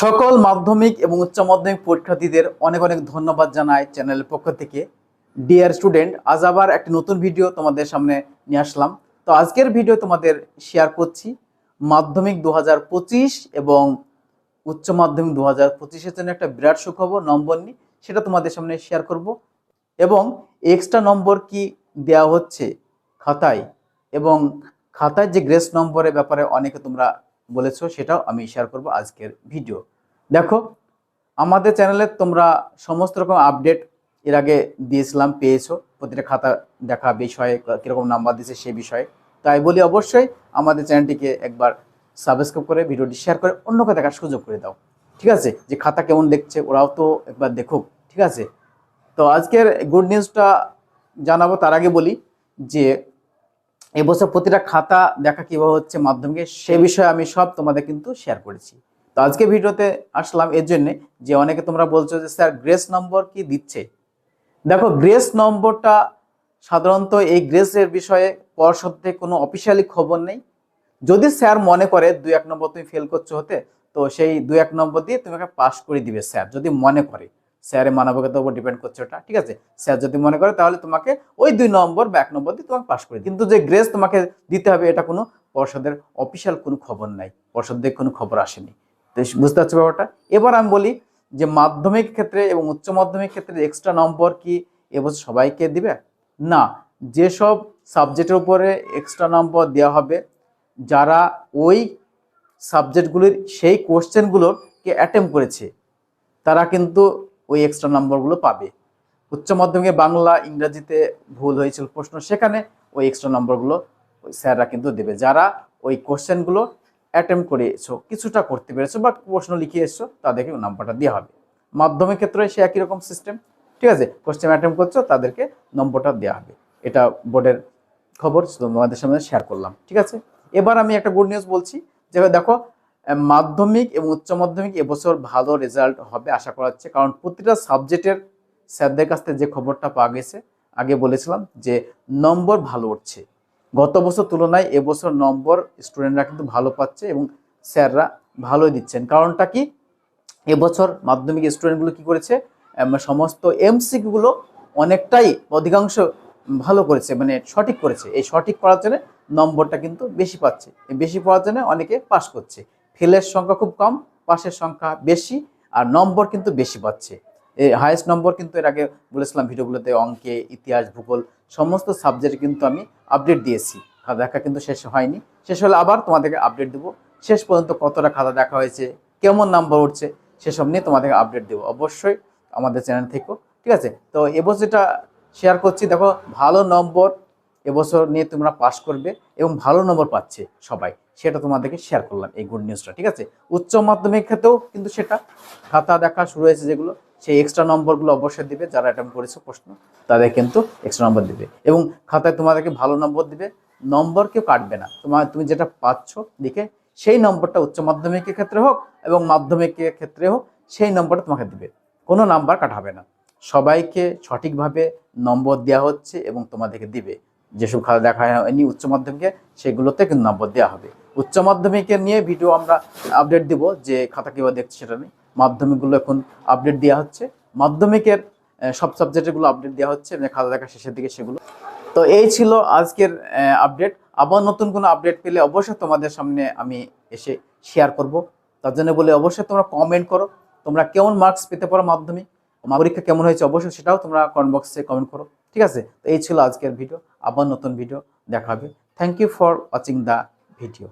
সকল মাধ্যমিক এবং উচ্চ মাধ্যমিক পরীক্ষার্থীদের অনেক অনেক ধন্যবাদ জানাই চ্যানেলের পক্ষ থেকে। ডিয়ার স্টুডেন্ট আজ আবার একটি নতুন ভিডিও তোমাদের সামনে নিয়ে আসলাম। তো আজকের ভিডিও তোমাদের শেয়ার করছি মাধ্যমিক দু হাজার পঁচিশ এবং উচ্চ মাধ্যমিক দু হাজার পঁচিশের জন্য একটা বিরাট সুখবর, নম্বর নিয়ে সেটা তোমাদের সামনে শেয়ার করব। এবং এক্সট্রা নম্বর কি দেওয়া হচ্ছে? খাতায়। এবং খাতায় যে গ্রেস নম্বরের ব্যাপারে অনেকে তোমরা বলেছ, সেটাও আমি শেয়ার করব আজকের ভিডিও দেখো, আমাদের চ্যানেলে তোমরা সমস্ত রকম আপডেট এর আগে দিয়েছিলাম, পেয়েছ। প্রতিটা খাতা দেখা বিষয়ে, কীরকম নাম্বার দিয়েছে সেই বিষয়ে। তাই বলি অবশ্যই আমাদের চ্যানেলটিকে একবার সাবস্ক্রাইব করে ভিডিওটি শেয়ার করে, অন্যকে দেখার সুযোগ করে দাও। ঠিক আছে? যে খাতা কেমন দেখছে, ওরাও তো একবার দেখুক। ঠিক আছে? তো আজকের গুড নিউজটা জানাব, তার আগে বলি যে এবছর প্রতিটা খাতা দেখা কীভাবে হচ্ছে মাধ্যমিকে সে বিষয়ে আমি সব তোমাদের কিন্তু শেয়ার করেছি। তো আজকে ভিডিওতে আসলাম এর জন্য যে অনেকে তোমরা বলছো যে, স্যার গ্রেস নম্বর কি দিচ্ছে? দেখো গ্রেস নম্বরটা সাধারণত এই গ্রেসের বিষয়ে থেকে কোনো অফিসিয়ালি খবর নেই। যদি স্যার মনে করে দুই এক নম্বর তুমি ফেল করছ হতে, তো সেই দুই এক নম্বর দিয়ে তোমাকে পাস করে দিবে স্যার, যদি মনে করে। স্যারের মানবিকতার উপর ডিপেন্ড করছে ওটা, ঠিক আছে? স্যার যদি মনে করে তাহলে তোমাকে ওই দুই নম্বর বা এক নম্বর দিয়ে তোমাকে পাশ করে কিন্তু যে গ্রেস তোমাকে দিতে হবে, এটা কোনো পর্ষদের অফিসিয়াল কোনো খবর নাই পর্ষদ থেকে কোনো খবর আসেনি। বুঝতে পারছ ব্যাপারটা? এবার আমি বলি যে মাধ্যমিক ক্ষেত্রে এবং উচ্চ মাধ্যমিক ক্ষেত্রে এক্সট্রা নম্বর কি এবছর সবাইকে দিবে? না, যেসব সাবজেক্টের উপরে এক্সট্রা নম্বর দেওয়া হবে, যারা ওই সাবজেক্টগুলির সেই কোশ্চেনগুলোকে অ্যাটেম্প করেছে, তারা কিন্তু ওই এক্সট্রা নম্বরগুলো পাবে। উচ্চ মাধ্যমিকে বাংলা, ইংরাজিতে ভুল হয়েছিল প্রশ্ন, সেখানে ওই এক্সট্রা নম্বরগুলো স্যাররা কিন্তু দেবে। যারা ওই কোশ্চেনগুলো অ্যাটেম্প করে এসছো কিছুটা করতে পেরেছ বা প্রশ্ন লিখে এসছো, তাদেরকে নাম্বারটা দেওয়া হবে। মাধ্যমিক ক্ষেত্রে সে একই রকম সিস্টেম ঠিক আছে? কোশ্চেন অ্যাটেম্প করছ, তাদেরকে নম্বরটা দেওয়া হবে। এটা বোর্ডের খবর শুধু তোমাদের সামনে শেয়ার করলাম, ঠিক আছে? এবার আমি একটা গুড নিউজ বলছি, যে দেখো মাধ্যমিক এবং উচ্চ মাধ্যমিক এবছর ভালো রেজাল্ট হবে আশা করা হচ্ছে। কারণ প্রতিটা সাবজেক্টের স্যারদের কাছ থেকে যে খবরটা পাওয়া গেছে, আগে বলেছিলাম যে নম্বর ভালো উঠছে। গত বছর তুলনায় এবছর নম্বর স্টুডেন্টরা কিন্তু ভালো পাচ্ছে এবং স্যাররা ভালোই দিচ্ছেন। কারণটা কি? এবছর মাধ্যমিক স্টুডেন্টগুলো কি করেছে? সমস্ত এমসিকিউগুলো অনেকটাই অধিকাংশ ভালো করেছে মানে সঠিক করেছে। এই সঠিক করার জন্য নম্বরটা কিন্তু বেশি পাচ্ছে। বেশি পাওয়ার জন্য অনেকে পাস করছে। ফেলের সংখ্যা খুব কম, পাশের সংখ্যা বেশি, আর নম্বর কিন্তু বেশি পাচ্ছে। এই হায়েস্ট নম্বর কিন্তু এর আগে বলেছিলাম ভিডিওগুলোতে অঙ্কে, ইতিহাস, ভূগোল, সমস্ত সাবজেক্টে কিন্তু আমি আপডেট দিয়েছি। খাতা দেখা কিন্তু শেষ হয়নি। শেষ হলে আবার তোমাদেরকে আপডেট দেবো। শেষ পর্যন্ত কতটা খাতা দেখা হয়েছে, কেমন নাম্বার উঠছে, সেসব নিয়ে তোমাদেরকে আপডেট দেবো। অবশ্যই আমাদের চ্যানেল থেকেও, ঠিক আছে? তো এবছর যেটা শেয়ার করছি। দেখো, ভালো নম্বর এবছর নিয়ে তোমরা পাস করবে এবং ভালো নম্বর পাচ্ছে সবাই। সেটা তোমাদেরকে শেয়ার করলাম এই গুড নিউজটা ঠিক আছে? উচ্চ মাধ্যমিক ক্ষেত্রেও কিন্তু সেটা খাতা দেখা শুরু হয়েছে যেগুলো, সেই এক্সট্রা নম্বরগুলো অবশ্যই দিবে, যারা অ্যাটেম্প করেছে প্রশ্ন, তাদের কিন্তু এক্সট্রা নম্বর দিবে। এবং খাতায় তোমাদেরকে ভালো নম্বর দিবে, নম্বর কেউ কাটবে না। তোমার তুমি যেটা পাচ্ছ লিখে সেই নম্বরটা উচ্চ মাধ্যমিকের ক্ষেত্রে হোক এবং মাধ্যমিকের ক্ষেত্রে হোক, সেই নম্বরটা তোমাকে দিবে। কোনো নাম্বার কাটাবে না। সবাইকে সঠিকভাবে নম্বর দেওয়া হচ্ছে এবং তোমাদেরকে দিবে। যেসব খাতা দেখা হয়নি উচ্চ মাধ্যমিকে, সেগুলোতে কিন্তু নম্বর দেওয়া হবে। উচ্চ মাধ্যমিকের নিয়ে ভিডিও আমরা আপডেট দিব যে খাতা কীভাবে দেখছে সেটা নেই মাধ্যমিকগুলো এখন আপডেট দেওয়া হচ্ছে। মাধ্যমিকের সব সাবজেক্টগুলো আপডেট দেওয়া হচ্ছে মানে খাতা দেখা শেষের দিকে সেগুলো। তো এই ছিল আজকের আপডেট আবার নতুন কোনো আপডেট পেলে অবশ্যই তোমাদের সামনে আমি এসে শেয়ার করব। তার জন্য বলে অবশ্যই তোমরা কমেন্ট করো। তোমরা কেমন মার্কস পেতে পারো মাধ্যমিক? পরীক্ষা কেমন হয়েছে অবশ্যই সেটাও তোমরা কমেন্ট বক্সে কমেন্ট করো। ঠিক আছে? তো এই ছিল আজকের ভিডিও। আবার নতুন ভিডিও দেখাবে thank you for watching the video